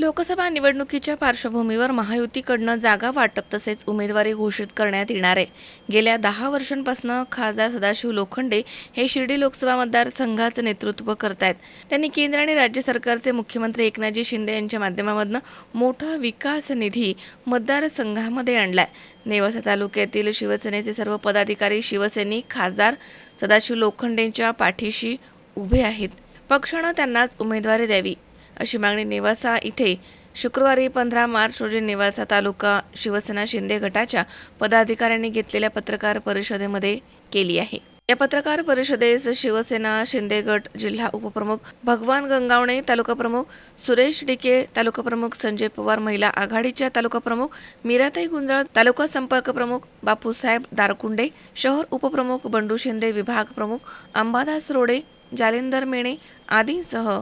लोकसभा निवडणुकीच्या पार्श्वभूमीवर महायुतीकडनं जागा वाटप तसेच उमेदवारी घोषित करण्यात येणार आहे. गेल्या दहा वर्षांपासून खासदार सदाशिव लोखंडे हे शिर्डी लोकसभा मतदारसंघाचं नेतृत्व करत आहेत त्यांनी केंद्र आणि राज्य सरकारचे मुख्यमंत्री एकनाथजी शिंदे यांच्या माध्यमामधनं मोठा विकास निधी मतदारसंघामध्ये आणलाय. नेवासा तालुक्यातील शिवसेनेचे सर्व पदाधिकारी शिवसैनिक खासदार सदाशिव लोखंडेंच्या पाठीशी उभे आहेत. पक्षानं त्यांनाच उमेदवारी द्यावी. अशी मागणी नेवासा इथे शुक्रवारी पंधरा मार्च रोजी नेवासा तालुका शिवसेना शिंदे गटाच्या पदाधिकाऱ्यांनी घेतलेल्या पत्रकार परिषदेमध्ये केली आहे. या पत्रकार परिषदेस शिवसेना शिंदे गट जिल्हा उपप्रमुख भगवान गंगावणे तालुका प्रमुख सुरेश डिके तालुका प्रमुख संजय पवार महिला आघाडीच्या तालुका प्रमुख मीराताई गुंजाळ तालुका संपर्क प्रमुख बापूसाहेब दारकुंडे शहर उपप्रमुख बंडू शिंदे विभाग प्रमुख अंबादास रोडे जालिंदर मेणे आदींसह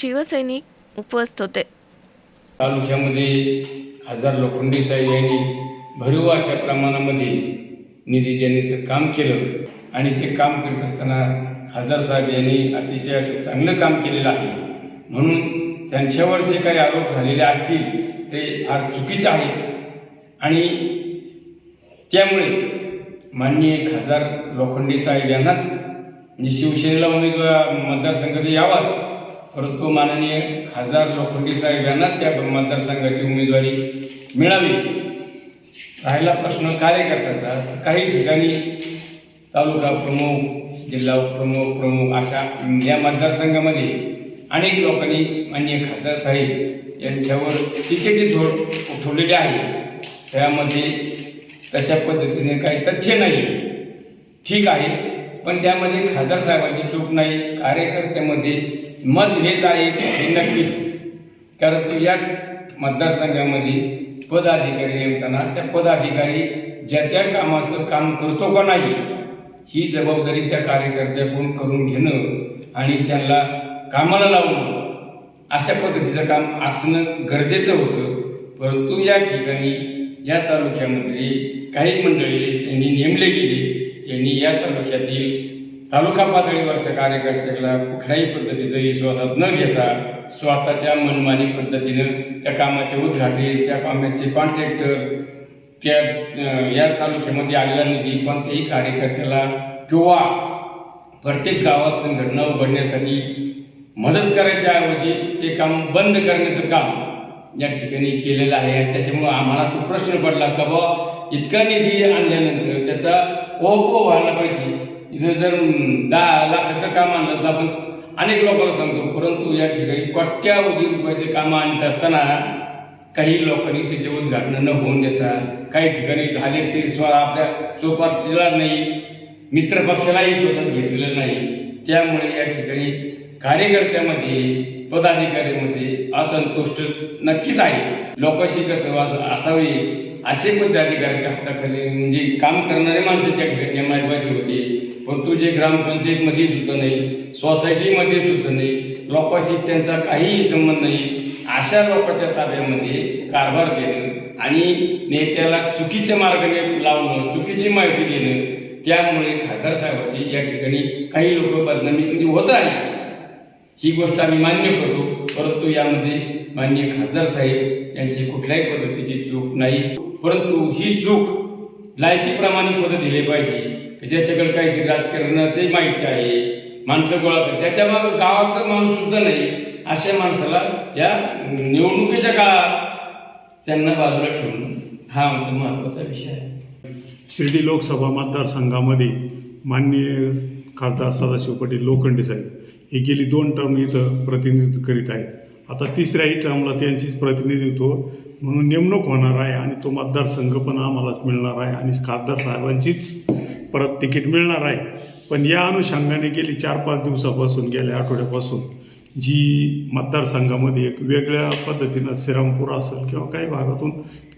शिवसैनिक उपस्थित होते. तालुक्यामध्ये खासदार लोखंडी साहेब यांनी भरीव अशा प्रमाणामध्ये निधी देण्याचं काम केलं आणि ते काम करत असताना खासदार साहेब यांनी अतिशय असं चांगलं काम केलेलं आहे. म्हणून त्यांच्यावर जे काही आरोप झालेले असतील ते फार चुकीचे आहे आणि त्यामुळे माननीय खासदार लोखंडे साहेब यांनाच म्हणजे शिवसेनेला उमेदवार मतदारसंघात यावाच परंतु माननीय खासदार लोखंडे साहेब यांनाच या मतदारसंघाची उमेदवारी मिळावी. राहिला प्रश्न कार्यकर्त्याचा काही ठिकाणी तालुका प्रमुख जिल्हा प्रमुख प्रमुख अशा या मतदारसंघामध्ये अनेक लोकांनी माननीय खासदार साहेब यांच्यावर टीकेचे झोड उठवलेले आहे. त्यामध्ये तशा पद्धतीने काही तथ्य नाही ठीक आहे. पण त्यामध्ये खासदार साहेबांची चूक नाही कार्यकर्त्यामध्ये मतभेद आहेत हे नक्कीच. कारण तो या मतदारसंघामध्ये पदाधिकारी नेमताना त्या पदाधिकारी ज्या त्या कामाचं काम करतो का नाही ही जबाबदारी त्या कार्यकर्त्याकडून करून घेणं आणि त्यांना कामाला लावणं अशा पद्धतीचं काम असणं गरजेचं होतं. परंतु या ठिकाणी या तालुक्यामध्ये काही मंडळी त्यांनी नेमले गेले. त्यांनी या तालुक्यातील तालुका पातळीवरच्या कार्यकर्त्याला कुठल्याही पद्धतीचं विश्वासात न घेता स्वतःच्या मनमानी पद्धतीनं त्या कामाचे उद्घाटन त्या कामाचे कॉन्ट्रॅक्टर त्या या तालुक्यामध्ये आलेला निधी कोणत्याही कार्यकर्त्याला किंवा प्रत्येक गावात संघटना उघडण्यासाठी मदत करायच्या ऐवजी ते काम बंद करण्याचं काम या ठिकाणी केलेला आहे. आणि त्याच्यामुळं आम्हाला तो प्रश्न पडला का बा इतका निधी आणल्यानंतर त्याचा ओपो व्हायला पाहिजे. इथं जर दहा लाखाचं काम आणलं तर आपण अनेक लोकांना सांगतो परंतु या ठिकाणी कोट्यावधी रुपयाचे कामं आणत असताना काही लोकांनी त्याचे उद्घाटन न होऊन देतात काही ठिकाणी झाले ते स्व आपल्या चोपात दिला नाही. मित्रपक्षालाही श्वसन स्वतः घेतलेलं नाही. त्यामुळे या ठिकाणी कार्यकर्त्यामध्ये पदाधिकाऱ्यामध्ये असंतुष्ट नक्कीच आहे. लोकांशी कसं वास- असावे असे पदाधिकाऱ्याच्या हाताखाली म्हणजे काम करणारे माणसं त्या ठिकाणी नेमायला होते. परंतु जे ग्रामपंचायतमध्ये सुद्धा नाही सोसायटीमध्ये सुद्धा नाही लोकांशी त्यांचा काहीही संबंध नाही अशा लोकांच्या ताब्यामध्ये कारभार देणं आणि नेत्याला चुकीच्या मार्गाने लावणं चुकीची माहिती देणं त्यामुळे खासदार साहेबाची या ठिकाणी काही लोक बदनामी म्हणजे होत आहे. ही गोष्ट आम्ही मान्य करतो परंतु यामध्ये माननीय खासदार साहेब यांची कुठल्याही पद्धतीची चूक नाही. परंतु ही चूक लायकीप्रमाणे पद दिले पाहिजे की ज्याच्याकडे काहीतरी राजकारणाची माहिती आहे माणसं गोळा त्याच्यामागे गावातला माणूस सुद्धा नाही अशा माणसाला या निवडणुकीच्या काळात त्यांना बाजूला ठेवणं हा आमचा महत्त्वाचा विषय आहे. शिर्डी लोकसभा मतदारसंघामध्ये माननीय खासदार सदाशिव पाटील लोखंडे साहेब हे गेली दोन टर्म इथं प्रतिनिधित्व करीत आहेत. आता तिसऱ्याही टर्मला त्यांचीच प्रतिनिधित्व म्हणून नेमणूक होणार आहे आणि तो मतदारसंघ पण आम्हालाच मिळणार आहे आणि खासदार साहेबांचीच परत तिकीट मिळणार आहे. पण या अनुषंगाने गेली चार पाच दिवसापासून गेल्या आठवड्यापासून जी मतदारसंघामध्ये एक वेगळ्या पद्धतीनं श्रीरामपूर असेल किंवा काही भागातून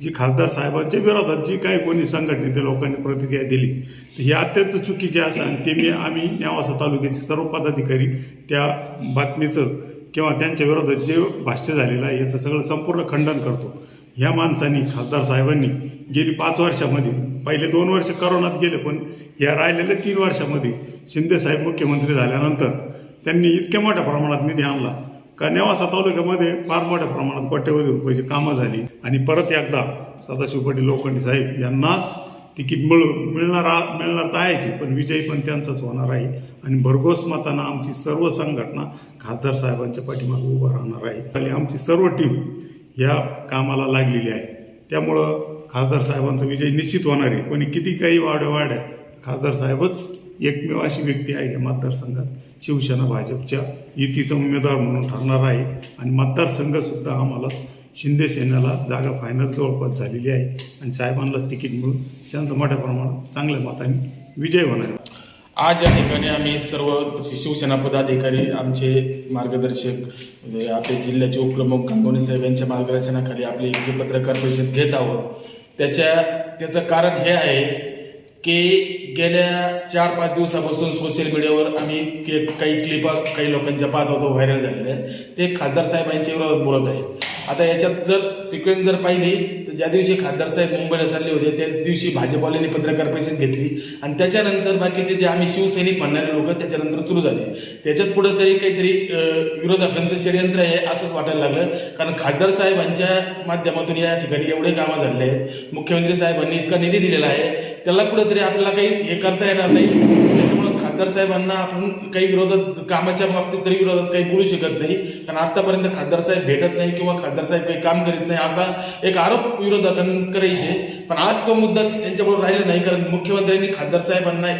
जी खासदार साहेबांच्या विरोधात जी काही कोणी संघटनेच्या लोकांनी प्रतिक्रिया दिली ही अत्यंत चुकीची असं आणि ते मी आम्ही नेवासा तालुक्याचे सर्व पदाधिकारी त्या बातमीचं किंवा त्यांच्या विरोधात जे भाष्य झालेलं आहे याचं सगळं संपूर्ण खंडन करतो. ह्या माणसांनी खासदार साहेबांनी गेली पाच वर्षामध्ये पहिले दोन वर्ष करोनात गेले पण या राहिलेल्या तीन वर्षामध्ये शिंदे साहेब मुख्यमंत्री झाल्यानंतर त्यांनी इतक्या मोठ्या प्रमाणात निधी आणला का नेवासा तालुक्यामध्ये फार मोठ्या प्रमाणात कोट्यवधी रुपयाची कामं झाली. आणि परत एकदा सदाशिव पाटील लोखंडी साहेब यांनाच तिकीट मिळू मिळणार आ- मिळणार तर आहेच पण विजयी पण त्यांचाच होणार आहे. आणि भरघोस मताना आमची सर्व संघटना खासदार साहेबांच्या पाठीमागे उभं राहणार आहे. आणि आमची सर्व टीम या कामाला लागलेली आहे. त्यामुळं खासदार साहेबांचा विजय निश्चित होणार आहे. पण किती काही वाड्या वाड्या खासदार साहेबच एकमेव अशी व्यक्ती आहे या मतदारसंघात. शिवसेना भाजपच्या युतीचा उमेदवार म्हणून ठरणार आहे. आणि मतदारसंघसुद्धा आम्हालाच शिंदे सेनेला जागा फायनल जवळपास झालेली आहे. आणि साहेबांना तिकीट मिळून त्यांचा मोठ्या प्रमाणात चांगल्या मताने विजय होणार आज या ठिकाणी आम्ही सर्व शिवसेना पदाधिकारी आमचे मार्गदर्शक म्हणजे आपले जिल्ह्याचे उपप्रमुख गांगोणी साहेब यांच्या मार्गदर्शनाखाली आपली जे पत्रकार परिषद घेत आहोत त्याच्या त्याचं कारण हे आहे की गेल्या चार पाच दिवसापासून सोशल मीडियावर आम्ही के- काही क्लिपा काही लोकांच्या पाहत होतो व्हायरल झालेल्या ते खासदार साहेबांच्या विरोधात बोलत आहेत. आता याच्यात जर सिक्वेन्स जर पाहिली ज्या दिवशी खासदार साहेब मुंबईला चालले होते त्या दिवशी भाजपवाल्यांनी पत्रकार परिषद घेतली. आणि त्याच्यानंतर बाकीचे जे आम्ही शिवसैनिक म्हणणारे लोक त्याच्यानंतर सुरू झाले. त्याच्यात पुढं तरी काहीतरी विरोधकांचं षडयंत्र आहे असंच वाटायला लागलं. कारण खासदार साहेबांच्या माध्यमातून या ठिकाणी एवढे कामं झाले आहेत. मुख्यमंत्री साहेबांनी इतका निधी दिलेला आहे. त्याला कुठंतरी आपल्याला काही हे करता येणार नाही. त्याच्यामुळं खासदार साहेबांना आपण काही विरोधात कामाच्या बाबतीत तरी विरोधात काही बोलू शकत नाही. कारण आतापर्यंत खासदार साहेब भेटत नाही किंवा खासदार साहेब काही काम करीत नाही असा एक आरोप विरोधकांना करायचे. पण आज तो मुद्दा त्यांच्याबरोबर राहिला नाही कारण मुख्यमंत्र्यांनी खासदार साहेबांना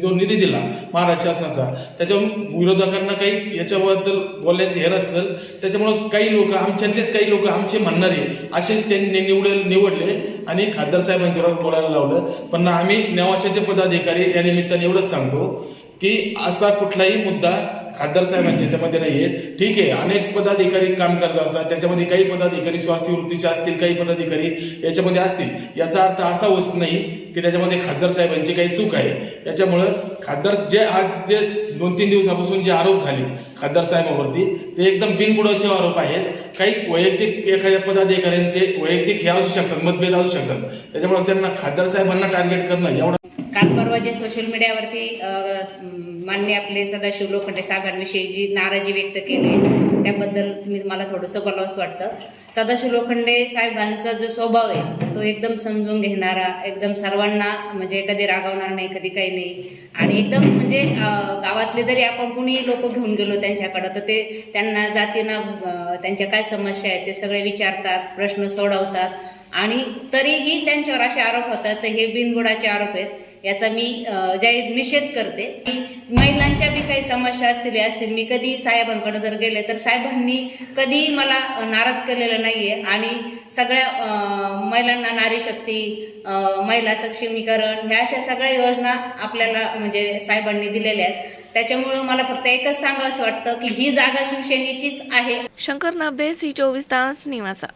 जो निधी दिला महाराष्ट्र शासनाचा त्याच्यावर विरोधकांना काही याच्याबद्दल बोलण्याची हेर असेल त्याच्यामुळं काही लोक आमच्यातलेच काही लोक आमचे म्हणणारे असे त्यांनी निवड निवडले आणि खासदार साहेबांच्यावर बोलायला लावलं. पण आम्ही नेवाशाचे पदाधिकारी या निमित्ताने एवढंच सांगतो की असा कुठलाही मुद्दा खासदार साहेबांचे त्याच्यामध्ये नाही आहे ठीक आहे अनेक पदाधिकारी काम करत असतात. त्याच्यामध्ये काही पदाधिकारी स्वार्थी वृत्तीचे असतील काही पदाधिकारी याच्यामध्ये असतील. याचा अर्थ असा होत नाही की त्याच्यामध्ये खासदार साहेबांची काही चूक आहे. याच्यामुळं खासदार जे आज जे दोन तीन दिवसापासून जे आरोप झाले खासदार साहेबांवरती ते एकदम बिनबुडाचे आरोप आहेत. काही वैयक्तिक एखाद्या पदाधिकाऱ्यांचे वैयक्तिक हे असू शकतात मतभेद असू शकतात. त्याच्यामुळे त्यांना खासदार साहेबांना टार्गेट करणं एवढा काल परवा जे सोशल मीडियावरती मान्य आपले सदाशिव लोखंडे साहेबांविषयी जी नाराजी व्यक्त केली त्याबद्दल मी मला थोडंसं बोलावंसं वाटतं. सदाशिव लोखंडे साहेबांचा जो स्वभाव आहे तो एकदम समजून घेणारा एकदम सर्वांना म्हणजे कधी रागावणार नाही कधी काही नाही. आणि एकदम म्हणजे गावातले जरी आपण कुणी लोक घेऊन गेलो त्यांच्याकडं तर ते त्यांना जातीनं त्यांच्या काय समस्या आहेत ते सगळे विचारतात प्रश्न सोडवतात. आणि तरीही त्यांच्यावर असे आरोप होतात तर हे बिनबुडाचे आरोप आहेत. याचा मी अ, जाहीर निषेध करते. की महिलांच्या बी काही समस्या असतील या असतील मी कधी साहेबांकडे जर गेले तर साहेबांनी कधी मला नाराज केलेलं नाहीये. आणि सगळ्या महिलांना नारी शक्ती महिला सक्षमीकरण ह्या अशा सगळ्या योजना आपल्याला म्हणजे साहेबांनी दिलेल्या आहेत. त्याच्यामुळं मला फक्त एकच सांगावं असं वाटतं की ही जागा शिवसेनेचीच आहे. शंकर नाबदे सी चोवीस तास निवासा.